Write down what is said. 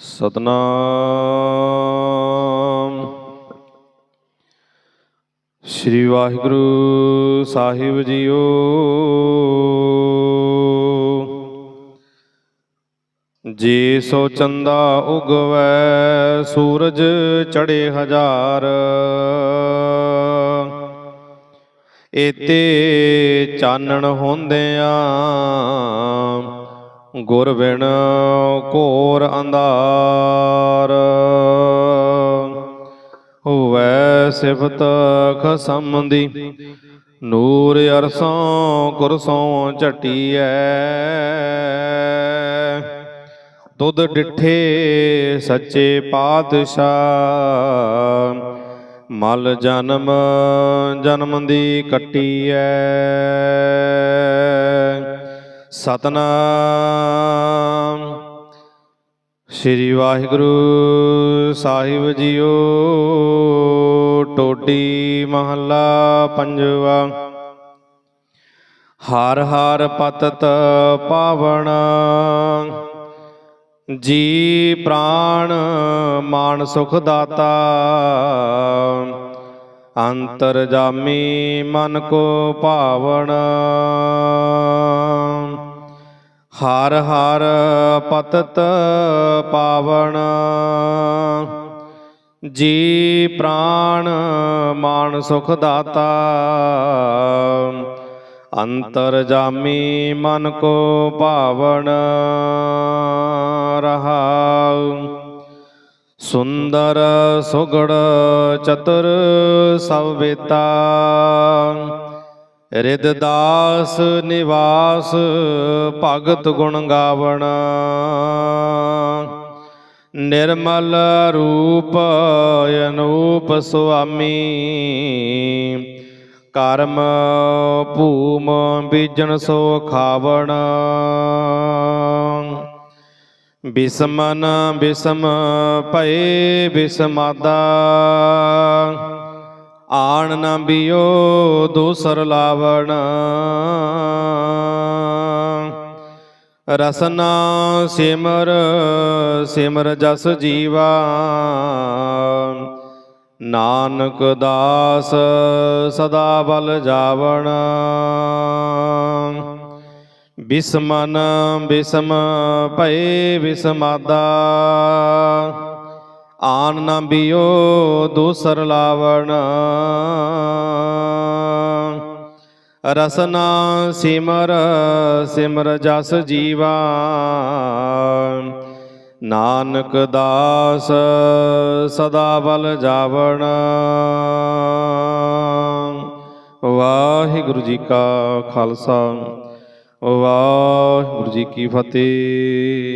ਸਤਨਾਮ। ਸ੍ਰੀ ਵਾਹਿਗੁਰੂ ਸਾਹਿਬ ਜੀਓ। ਜੀ ਸੋ ਚੰਦਾ ਉਗਵੈ, ਸੂਰਜ ਚੜੇ ਹਜ਼ਾਰ। ਏਤੇ ਚਾਨਣ ਹੁੰਦਿਆਂ ਗੁਰ ਬਿਨ ਘੋਰ ਅੰਧਾਰ। ਹੋਵੈ ਸਿਫਤ ਖਸਮ ਦੀ ਨੂਰ ਅਰਸੋਂ ਕੁਰਸੋਂ ਝਟੀਐ। ਦੁੱਧ ਡਿਠੇ ਸੱਚੇ ਪਾਤਸ਼ਾਹ, ਮਲ ਜਨਮ ਜਨਮ ਦੀ ਕੱਟੀਐ। ਸਤਨਾਮ। ਸ੍ਰੀ ਵਾਹਿਗੁਰੂ ਸਾਹਿਬ ਜੀਓ, ਟੋਟੀ ਮਹੱਲਾ ਪੰਜਵਾ। ਹਰ ਹਰ ਪਤਤ ਪਾਵਨ ਜੀ ਪ੍ਰਾਣ ਮਾਨ ਸੁਖ ਦਾਤਾ। ਅੰਤਰ ਜਾਮੀ ਮਨ ਕੋ ਭਾਵਨ ਹਰ ਹਰ ਪਤਤ ਪਾਵਨ ਜੀ ਪ੍ਰਾਣ ਮਾਨ ਸੁਖ ਦਾਤਾ। ਅੰਤਰ ਜਾਮੀ ਮਨ ਕੋ ਭਾਵਨ ਰਹਾਉ। ਸੁੰਦਰ ਸੁਗੜ ਚਤੁਰ ਸਭ ਵੇਤਾ ਰਿਦ ਦਾਸ ਨਿਵਾਸ ਭਗਤ ਗੁਣ ਗਾਵਣ। ਨਿਰਮਲ ਰੂਪ ਅਨੂਪ ਸੁਆਮੀ। ਕਰਮ ਭੂਮ ਬੀਜਣ ਸੋ ਖਾਵਣ। ਬਿਸਮਨ ਬਿਸਮ ਭਏ ਬਿਸਮਾਦਾ। ਆਣ ਨ ਬਿਓ, ਦੂਸਰ ਲਾਵਣ। ਰਸਨਾ ਸਿਮਰ ਸਿਮਰ ਜਸ ਜੀਵਾ। ਨਾਨਕ ਦਾਸ ਸਦਾ ਬਲ ਜਾਵਣ। ਬਿਸਮਨ ਬਿਸਮ ਭਏ ਬਿਸਮਾਦਾ। ਆਨ ਨਾ ਬਿਓ ਦੂਸਰ ਲਾਵਣ। ਰਸਨਾ ਸਿਮਰ ਸਿਮਰ ਜਸ ਜੀਵਾ। ਨਾਨਕ ਦਾਸ ਸਦਾ ਬਲ ਜਾਵਣ। ਵਾਹਿਗੁਰੂ ਜੀ ਕਾ ਖਾਲਸਾ। ਵਾਹਿਗੁਰੂ ਜੀ ਕੀ ਫਤਿਹ।